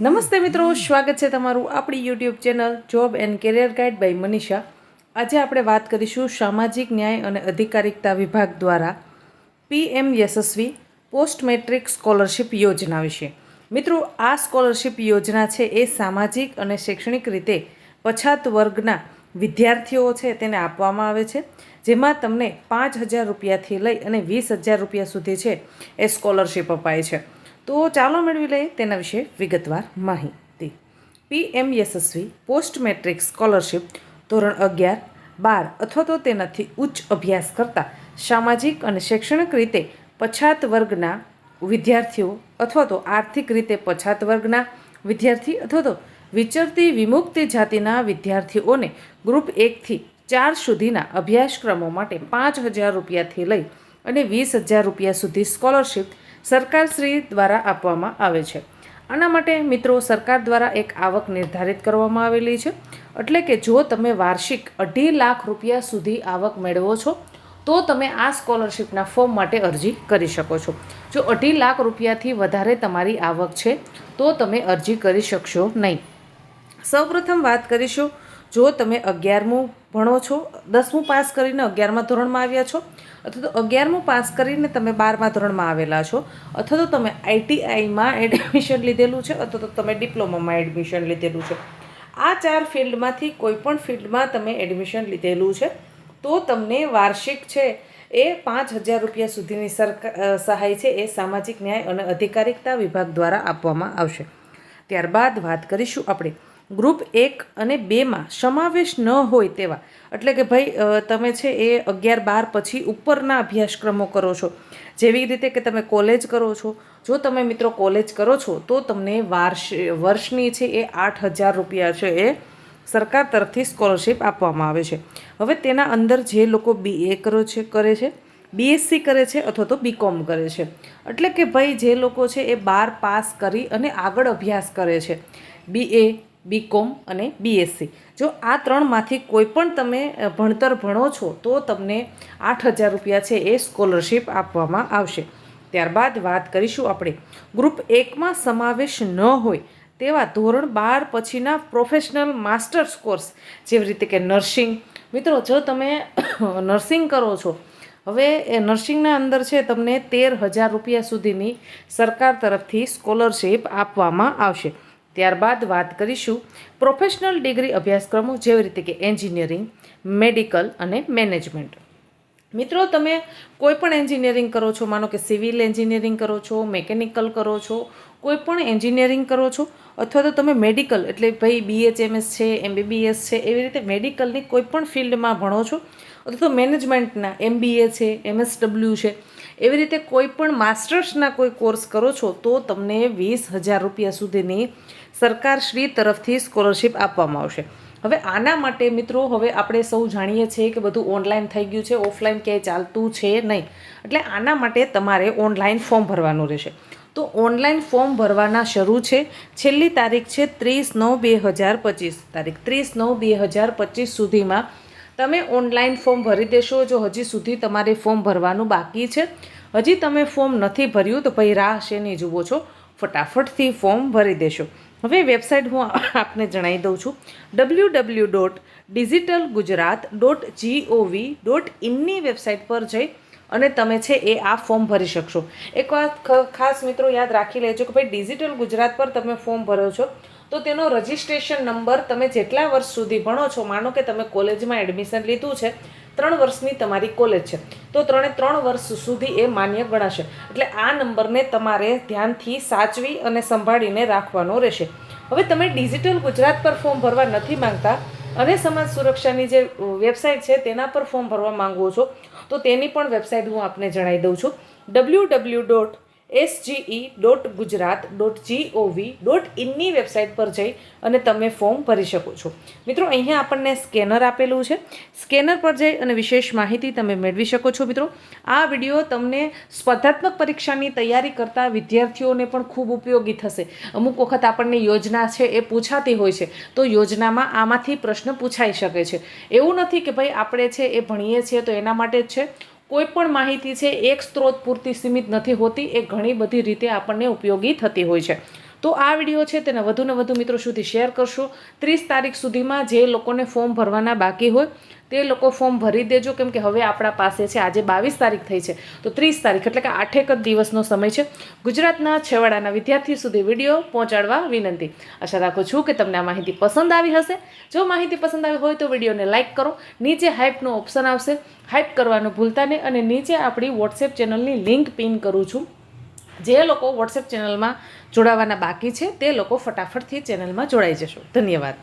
નમસ્તે મિત્રો, સ્વાગત છે તમારું આપણી YouTube channel job and career guide by Manisha આજે આપણે વાત કરીશું સામાજિક ન્યાય અને અધિકારિકતા વિભાગ દ્વારા PM Yasasvi post matric scholarship યોજના વિશે. મિત્રો, આ સ્કોલરશિપ યોજના છે એ સામાજિક અને શૈક્ષણિક રીતે પછાત વર્ગના વિદ્યાર્થીઓ છે તેને આપવામાં આવે છે, જેમાં તમને પાંચ હજાર રૂપિયાથી લઈ અને વીસ હજાર રૂપિયા સુધી છે એ સ્કોલરશિપ અપાય છે. તો ચાલો મેળવી લઈએ તેના વિશે વિગતવાર માહિતી. PM Yasasvi post matric scholarship ધોરણ અગિયાર, બાર અથવા તો તેનાથી ઉચ્ચ અભ્યાસ કરતા સામાજિક અને શૈક્ષણિક રીતે પછાત વર્ગના વિદ્યાર્થીઓ અથવા તો આર્થિક રીતે પછાત વર્ગના વિદ્યાર્થી અથવા તો વિચરતી વિમુક્તિ જાતિના વિદ્યાર્થીઓને ગ્રુપ એકથી ચાર સુધીના અભ્યાસક્રમો માટે પાંચ હજાર રૂપિયાથી લઈ અને વીસ હજાર રૂપિયા સુધી સ્કોલરશિપ સરકારશ્રી દ્વારા આપવામાં આવે છે. આના માટે મિત્રો સરકાર દ્વારા એક આવક નિર્ધારિત કરવામાં આવેલી છે. એટલે કે જો તમે વાર્ષિક અઢી લાખ રૂપિયા સુધી આવક મેળવો છો, તો તમે આ સ્કોલરશિપના ફોર્મ માટે અરજી કરી શકો છો. જો અઢી લાખ રૂપિયાથી વધારે તમારી આવક છે, તો તમે અરજી કરી શકશો નહીં. સૌપ્રથમ વાત કરીશું જો તમે અગિયારમું ભણો છો, દસમું પાસ કરીને અગિયારમા ધોરણમાં આવ્યા છો, અથવા તો અગિયારમું પાસ કરીને તમે બારમા ધોરણમાં આવેલા છો, અથવા તો તમે આઈટીઆઈમાં એડમિશન લીધેલું છે, અથવા તો તમે ડિપ્લોમામાં એડમિશન લીધેલું છે. આ ચાર ફિલ્ડમાંથી કોઈ પણ ફિલ્ડમાં તમે એડમિશન લીધેલું છે, તો તમને વાર્ષિક છે એ પાંચ હજાર રૂપિયા સુધીની સરકાર સહાય છે, એ સામાજિક ન્યાય અને અધિકારિકતા વિભાગ દ્વારા આપવામાં આવશે. ત્યારબાદ વાત કરીશું આપણે ગ્રુપ એક અને બેમાં સમાવેશ ન હોય તેવા. એટલે કે ભાઈ તમે છે એ અગિયાર બાર પછી ઉપરના અભ્યાસક્રમો કરો છો. જેવી રીતે કે તમે કોલેજ કરો છો. જો તમે મિત્રો કોલેજ કરો છો, તો તમને વાર્ષ, વર્ષની છે એ આઠ હજાર રૂપિયા છે એ સરકાર તરફથી સ્કોલરશિપ આપવામાં આવે છે. હવે તેના અંદર જે લોકો બી એ કરો છે, કરે છે બીએસસી કરે છે અથવા તો બીકોમ કરે છે. એટલે કે ભાઈ, જે લોકો છે એ બાર પાસ કરી અને આગળ અભ્યાસ કરે છે. બીએ બીકોમ અને બીએસસી જો આ ત્રણમાંથી કોઈ પણ તમે ભણતર ભણો છો, તો તમને આઠ હજાર રૂપિયા છે એ સ્કોલરશીપ આપવામાં આવશે. ત્યારબાદ વાત કરીશું આપણે. ગ્રુપ એકમાં સમાવેશ ન હોય તેવા ધોરણ બાર પછીના પ્રોફેશનલ માસ્ટર્સ કોર્સ, જેવી રીતે કે નર્સિંગ. મિત્રો, જો તમે નર્સિંગ કરો છો, હવે એ નર્સિંગના અંદર છે તમને તેર હજાર રૂપિયા સુધીની સરકાર તરફથી સ્કોલરશિપ આપવામાં આવશે. ત્યારબાદ વાત કરીશું પ્રોફેશનલ ડિગ્રી અભ્યાસક્રમો જેવી રીતે કે એન્જિનિયરિંગ, મેડિકલ અને મેનેજમેન્ટ. મિત્રો, તમે કોઈ પણ એન્જિનિયરિંગ કરો છો, માનો કે સિવિલ એન્જિનિયરિંગ કરો છો, મેકેનિકલ કરો છો કોઈ પણ એન્જિનિયરિંગ કરો છો, અથવા તો તમે મેડિકલ, એટલે ભાઈ બીએચએમએસ છે એમબીબીએસ છે, એવી રીતે મેડિકલની કોઈ પણ ફિલ્ડમાં ભણો છો, અથવા તો મેનેજમેન્ટના એમબીએ છે એમએસડબલ્યુ છે એવી રીતે કોઈ પણ માસ્ટર્સના કોઈ કોર્સ કરો છો, તો તમને વીસ હજાર રૂપિયા સુધીની સરકારશ્રી તરફથી સ્કોલરશિપ આપવામાં આવશે. હવે આના માટે મિત્રો, હવે આપણે સૌ જાણીએ છીએ કે બધું ઓનલાઈન થઈ ગયું છે, ઓફલાઈન ક્યાંય ચાલતું છે નહીં. એટલે આના માટે તમારે ઓનલાઈન ફોર્મ ભરવાનું રહેશે. તો ઓનલાઈન ફોર્મ ભરવાના શરૂ છે. છેલ્લી તારીખ છે ત્રીસ નવ બે હજાર પચીસ. તારીખ ત્રીસ નવ બે હજાર પચીસ સુધીમાં તમે ઓનલાઈન ફોર્મ ભરી દેશો જો હજી સુધી તમારે ફોર્મ ભરવાનું બાકી છે. હજી તમે ફોર્મ નથી ભર્યું તો ભાઈ રાહ શેની જુઓ છો? ફટાફટથી ફોર્મ ભરી દેશો. હવે વેબસાઇટ હું આપને જણાવી દઉં છું. W W dot digital Gujarat dot GOV dot ઇનની website પર જઈ અને તમે છે એ આ ફોર્મ ભરી શકશો. એક વાત ખાસ મિત્રો યાદ રાખી લેજો કે ભાઈ ડિજિટલ ગુજરાત પર તમે ફોર્મ ભરો છો તો તેનો રજિસ્ટ્રેશન નંબર તમે જેટલા વર્ષ સુધી ભણો છો, માનો કે તમે કોલેજમાં એડમિશન લીધું છે, ત્રણ વર્ષની તમારી કોલેજ છે, તો ત્રણે ત્રણ વર્ષ સુધી એ માન્ય ગણાશે. એટલે આ નંબરને તમારે ધ્યાનથી સાચવી અને સંભાળીને રાખવાનો રહેશે. હવે તમે ડિજિટલ ગુજરાત પર ફોર્મ ભરવા નથી માંગતા અને સમાજ સુરક્ષાની જે વેબસાઇટ છે, તેના પર ફોર્મ ભરવા માંગો છો, તો તેની પણ વેબસાઇટ હું આપને જણાવી દઉં છું. W W dot SGE dot Gujarat dot GOV dot ઇનની website પર જઈ અને તમે ફોર્મ ભરી શકો છો. મિત્રો, અહીંયા આપણને સ્કેનર આપેલું છે. સ્કેનર પર જઈ અને વિશેષ માહિતી તમે મેળવી શકો છો મિત્રો. આ વીડિયો તમને સ્પર્ધાત્મક પરીક્ષાની તૈયારી કરતા વિદ્યાર્થીઓને પણ ખૂબ ઉપયોગી થશે. અમુક વખત આપણને યોજના છે એ પૂછાતી હોય છે, તો યોજનામાં આમાંથી પ્રશ્ન પૂછાઈ શકે છે. એવું નથી કે ભાઈ આપણે છે એ ભણીએ છીએ તો એના માટે જ છે. કોઈ પણ માહિતી છે, એક સ્ત્રોત પૂરતી સીમિત નથી હોતી, એ ઘણી બધી રીતે આપણને ઉપયોગી થતી હોય છે. તો આ વીડિયો છે તેને વધુને વધુ મિત્રો સુધી શેર કરશો. ત્રીસ તારીખ સુધીમાં જે લોકોને ફોર્મ ભરવાના બાકી હોય તે લોકો ફોર્મ ભરી દેજો. કેમ કે હવે આપણા પાસે છે, આજે બાવીસ તારીખ થઈ છે. તો ત્રીસ તારીખ એટલે કે આઠેક જ દિવસનો સમય છે. ગુજરાતના છેવાડાના વિદ્યાર્થી સુધી વીડિયો પહોંચાડવા વિનંતી. આશા રાખું છું કે તમને આ માહિતી પસંદ આવી હશે. જો માહિતી પસંદ આવી હોય તો વિડીયોને લાઇક કરો. નીચે હાઇપનો ઓપ્શન આવશે. હાઇપ કરવાનું ભૂલતા નહીં અને નીચે આપણી વોટ્સએપ ચેનલની લિંક પિન કરું છું. જે લોકો વોટ્સએપ ચેનલમાં જોડાવાના બાકી છે તે લોકો ફટાફટથી ચેનલમાં જોડાઈ જશો. ધન્યવાદ.